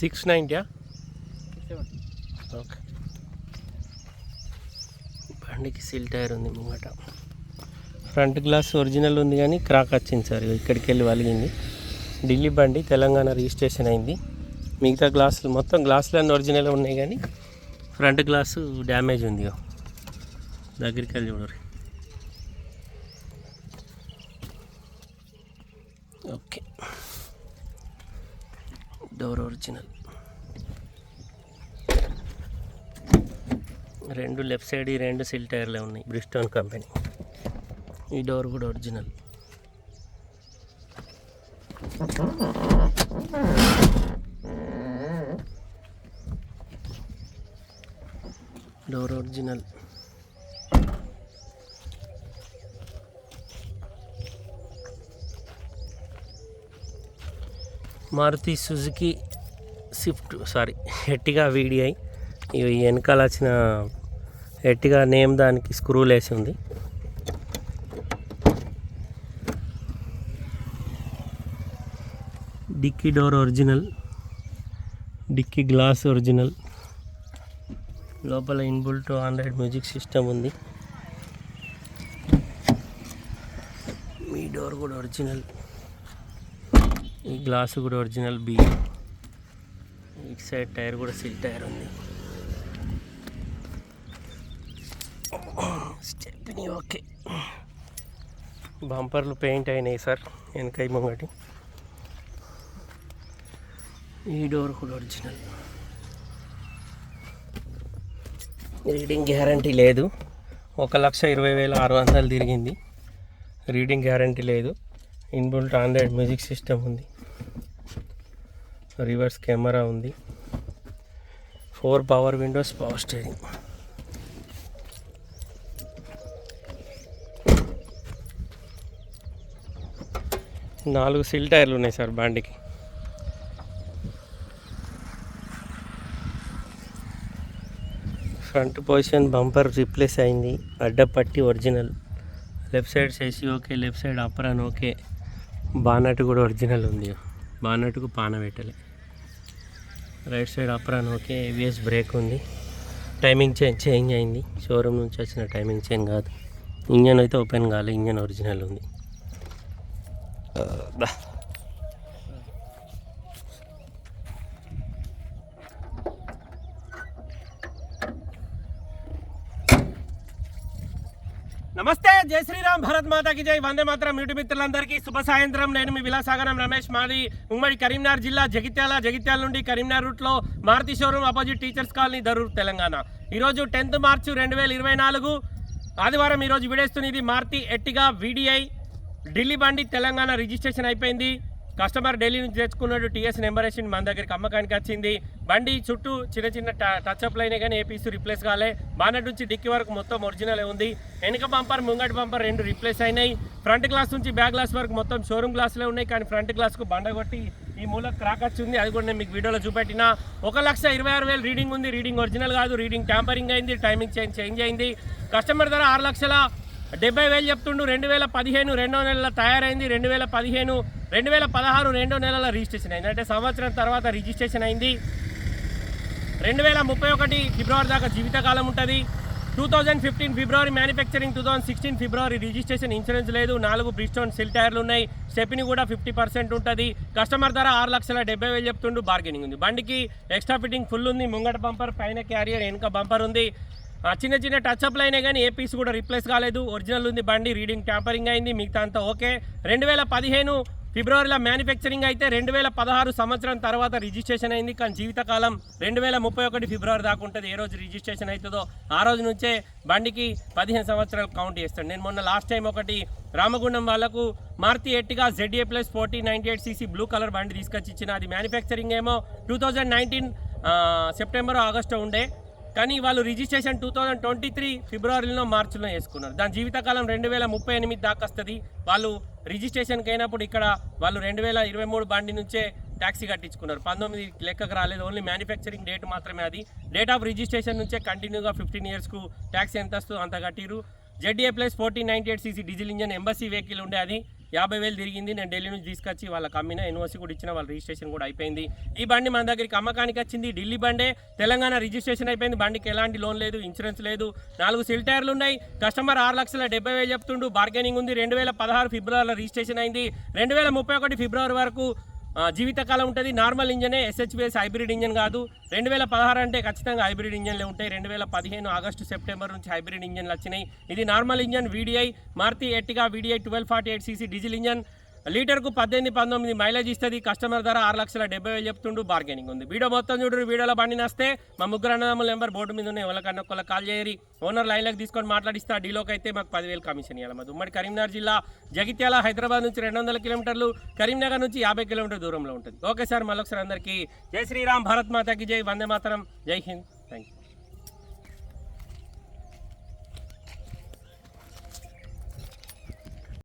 Six నైంటీయా okay. బండికి సిల్ tyre ఉంది ముంగట. ఫ్రంట్ గ్లాస్ ఒరిజినల్ ఉంది కానీ క్రాక్ వచ్చింది సార్. ఇక్కడికి వెళ్ళి వలిగింది. ఢిల్లీ బండి తెలంగాణ రిజిస్ట్రేషన్ అయింది. మిగతా గ్లాసులు మొత్తం గ్లాసులు అన్నీ ఒరిజినల్ ఉన్నాయి కానీ ఫ్రంట్ గ్లాసు డ్యామేజ్ ఉంది. దగ్గరికి వెళ్ళి చూడరు ఓకే డోర్ ఒరిజినల్. రెండు లెఫ్ట్ సైడ్ ఈ రెండు సిల్ టైర్లే ఉన్నాయి. బ్రిస్టోన్ కంపెనీ ఈ డోర్ కూడా original. Door original. Maruti Suzuki Swift sorry Ertiga VDI. ఇవి వెనకాల వచ్చిన ఎట్టిగా నేమ్ దానికి స్క్రూలు వేసి ఉంది. Dicky door original dicky glass original. లోపల ఇన్బుల్ట్ ఆండ్రాయిడ్ మ్యూజిక్ సిస్టమ్ ఉంది. మీ డోర్ కూడా ఒరిజినల్. ఈ కూడా ఒరిజినల్ బి. ఇటు సైడ్ టైర్ కూడా సిల్ టైర్ ఉంది. Stepney okay. బంపర్లు పెయింట్ అయినాయి సార్ వెనకై ముంగటి. ఈ డోర్ కూడా ఒరిజినల్. రీడింగ్ గ్యారంటీ లేదు. ఒక లక్ష ఇరవై వేల ఆరు వందలు తిరిగింది. రీడింగ్ గ్యారంటీ లేదు. ఇన్బుల్ట్ ఆండ్రాయిడ్ మ్యూజిక్ సిస్టమ్ ఉంది. రివర్స్ కెమెరా ఉంది. Four power windows power steering. నాలుగు సిల్ టైర్లు ఉన్నాయి సార్ బండికి. ఫ్రంట్ పొజిషన్ బంపర్ రీప్లేస్ అయింది. అడ్డపట్టి ఒరిజినల్. లెఫ్ట్ సైడ్ చేసి okay left side apron okay. Bonnet కూడా ఒరిజినల్ ఉంది. బానట్కు పాన పెట్టలే. Right side apron okay ABS brake ఉంది. టైమింగ్ చేంజ్ చేంజ్ అయింది. షోరూమ్ నుంచి వచ్చిన టైమింగ్ చేంజ్ కాదు. ఇంజన్ అయితే ఓపెన్ కాలే ఇంజన్ ఒరిజినల్ ఉంది. నమస్తే జై శ్రీరామ్ భరత్ మాతాకి జై. వందే మాత్రం యూటి మిత్రులందరికీ శుభ సాయంత్రం. నేను మీ విలాసాగరం రమేష్ మాది ఉమ్మడి కరీంనగర్ జిల్లా జగిత్యాల జగిత్యాల నుండి కరీంనగర్ రూట్లో Maruti showroom opposite teachers colony Darur Telangana. ఈరోజు టెన్త్ మార్చి రెండు వేల ఇరవై నాలుగు. ఆదివారం ఈరోజు విడేస్తుంది ఇది మారుతి ఎట్టిగా వీడిఐ ఢిల్లీ బండి తెలంగాణ రిజిస్ట్రేషన్ అయిపోయింది. కస్టమర్ ఢిల్లీ నుంచి తెచ్చుకున్నాడు టీఎస్ నెంబర్ వేసి మన దగ్గరికి అమ్మకానికి వచ్చింది. బండి చుట్టూ చిన్న చిన్న టచ్ అప్లు కానీ ఏ పీస్ రిప్లేస్ కాలే. బానట్ నుంచి డిక్కి వరకు మొత్తం ఒరిజినల్ ఉంది. వెనుక బంపర్ ముంగటి బంపర్ రెండు రిప్లేస్ అయినాయి. ఫ్రంట్ గ్లాస్ నుంచి బ్యాక్ గ్లాస్ వరకు మొత్తం షోరూమ్ గ్లాసులే ఉన్నాయి. కానీ ఫ్రంట్ గ్లాస్కు బండ కొట్టి ఈ మూల క్రాక్ వచ్చింది అది కూడా నేను మీకు వీడియోలో చూపెట్టిన. ఒక లక్ష ఇరవై ఆరు వేలు రీడింగ్ ఉంది. రీడింగ్ ఒరిజినల్ కాదు. రీడింగ్ ట్యాంపరింగ్ అయింది. టైమింగ్ చేంజ్ చేంజ్ అయింది. కస్టమర్ ధర ఆరు లక్షల డెబ్బై వేలు చెప్తుండు. రెండు వేల పదిహేను రెండో నెలల తయారైంది. రెండు వేల పదిహేను రెండు వేల పదహారు రెండో నెలల రిజిస్ట్రేషన్ అయింది. అంటే సంవత్సరం తర్వాత రిజిస్ట్రేషన్ అయింది. రెండు వేల ముప్పై ఒకటి ఫిబ్రవరి దాకా జీవితకాలం ఉంటుంది. Two thousand fifteen February manufacturing two thousand sixteen February registration insurance లేదు. నాలుగు బ్రిస్టోన్ సిల్ టైర్లు ఉన్నాయి. స్టెప్ని కూడా ఫిఫ్టీ పర్సెంట్ ఉంటుంది. కస్టమర్ ధర ఆరు లక్షల డెబ్బై వేలు చెప్తుండు. బార్గెనింగ్ ఉంది. బండికి ఎక్స్ట్రా ఫిట్టింగ్ ఫుల్ ఉంది. ముంగట బంపర్ పైన క్యారియర్ వెనుక బంపర్ ఉంది. ఆ చిన్న చిన్న టచ్అప్లు అయినా కానీ ఏ పీస్ కూడా రీప్లేస్ కాలేదు. ఒరిజినల్ ఉంది బండి రీడింగ్ ట్యాంపరింగ్ అయింది. మిగతా అంతా ఓకే. రెండు వేల పదిహేను ఫిబ్రవరిలో మ్యానుఫ్యాక్చరింగ్ అయితే రెండు వేల పదహారు సంవత్సరం తర్వాత రిజిస్ట్రేషన్ అయింది. కానీ జీవితకాలం రెండు వేల ముప్పై ఒకటి ఫిబ్రవరి దాకా ఉంటుంది. ఏ రోజు రిజిస్ట్రేషన్ అవుతుందో ఆ రోజు నుంచే బండికి పదిహేను సంవత్సరాలు కౌంట్ చేస్తాడు. నేను మొన్న లాస్ట్ టైం ఒకటి రామగుండం వాళ్ళకు Maruti Ertiga ZA plus forty ninety eight CC blue colour బండి తీసుకొచ్చి ఇచ్చిన. అది మ్యానుఫ్యాక్చరింగ్ ఏమో two thousand nineteen September August ఉండే. కానీ వాళ్ళు registration two thousand twenty three ఫిబ్రవరిలో మార్చిలో వేసుకున్నారు. దాని జీవితకాలం రెండు వేల ముప్పై ఎనిమిది దాకా వస్తుంది. వాళ్ళు రిజిస్ట్రేషన్కి అయినప్పుడు ఇక్కడ వాళ్ళు రెండు వేల ఇరవై మూడు బండి నుంచే ట్యాక్సీ కట్టించుకున్నారు. పంతొమ్మిది లెక్కకు రాలేదు. ఓన్లీ మ్యానుఫ్యాక్చరింగ్ డేట్ మాత్రమే అది. డేట్ ఆఫ్ రిజిస్ట్రేషన్ నుంచే కంటిన్యూగా ఫిఫ్టీన్ ఇయర్స్కు ట్యాక్సీ ఎంత వస్తుందో అంత కట్టిరు ZA plus fourteen ninety eight CC diesel engine embassy vehicle ఉండే అది. యాభై వేలు తిరిగింది. నేను ఢిల్లీ నుంచి తీసుకొచ్చి వాళ్ళకి అమ్మిన ఎన్ఓసి కూడా ఇచ్చిన వాళ్ళ రిజిస్ట్రేషన్ కూడా అయిపోయింది. ఈ బండి మన దగ్గరికి అమ్మకానికి వచ్చింది. ఢిల్లీ బండే. తెలంగాణ రిజిస్ట్రేషన్ అయిపోయింది. బండికి ఎలాంటి లోన్ లేదు ఇన్సూరెన్స్ లేదు. నాలుగు సిల్ టైర్లు ఉన్నాయి. కస్టమర్ ఆరు లక్షల డెబ్బై వేలు చెప్తుండు. బార్గెనింగ్ ఉంది. రెండు వేల పదహారు ఫిబ్రవరిలో రిజిస్ట్రేషన్ అయింది. రెండు వేల ముప్పై ఒకటి ఫిబ్రవరి వరకు జీవితకాలం ఉంటుంది. నార్మల్ ఇంజనే ఎస్హెచ్బిఎస్ హైబ్రిడ్ ఇంజన్ కాదు. రెండు వేల పదహారు అంటే ఖచ్చితంగా హైబ్రిడ్ ఇంజన్లే ఉంటాయి. రెండు వేల పదిహేను ఆగస్టు సెప్టెంబర్ నుంచి హైబ్రిడ్ ఇంజన్లు వచ్చినాయి. ఇది normal engine VDI Maruti Ertiga VDI twelve forty eight CC diesel engine. లీటర్కు పద్దెనిమిది పంతొమ్మిది మైలేజ్ ఇస్తుంది. కస్టమర్ ధర ఆరు లక్షల డెబ్బై వేలు చెప్తుండు బార్గెనింగ్ ఉంది. వీడియో మొత్తం చూడరు వీడియోలో బండి నస్తే. మా ముగ్గురు అన్నదమ్ముల నెంబర్ బోర్డు మీద ఉన్నాయి. ఎవరికన్నా ఒకళ్ళ కాల్ చేయరి ఓనర్ లైన్లోకి తీసుకొని మాట్లాడిస్తా. డీలోకి అయితే మాకు పదివేలు కమిషన్ ఇవ్వాలి మాది ఉమ్మడి కరీంనగర్ జిల్లా. జగిత్యాల హైదరాబాద్ నుంచి రెండు వందల కిలోమీటర్లు కరీంనగర్ నుంచి యాభై కిలోమీటర్ దూరంలో ఉంటుంది. ఓకే సార్ మళ్ళొకసారి అందరికీ జై శ్రీరామ్ భారత్ మాతాకి జై వందే మాతరం. జై హింద్. Thank you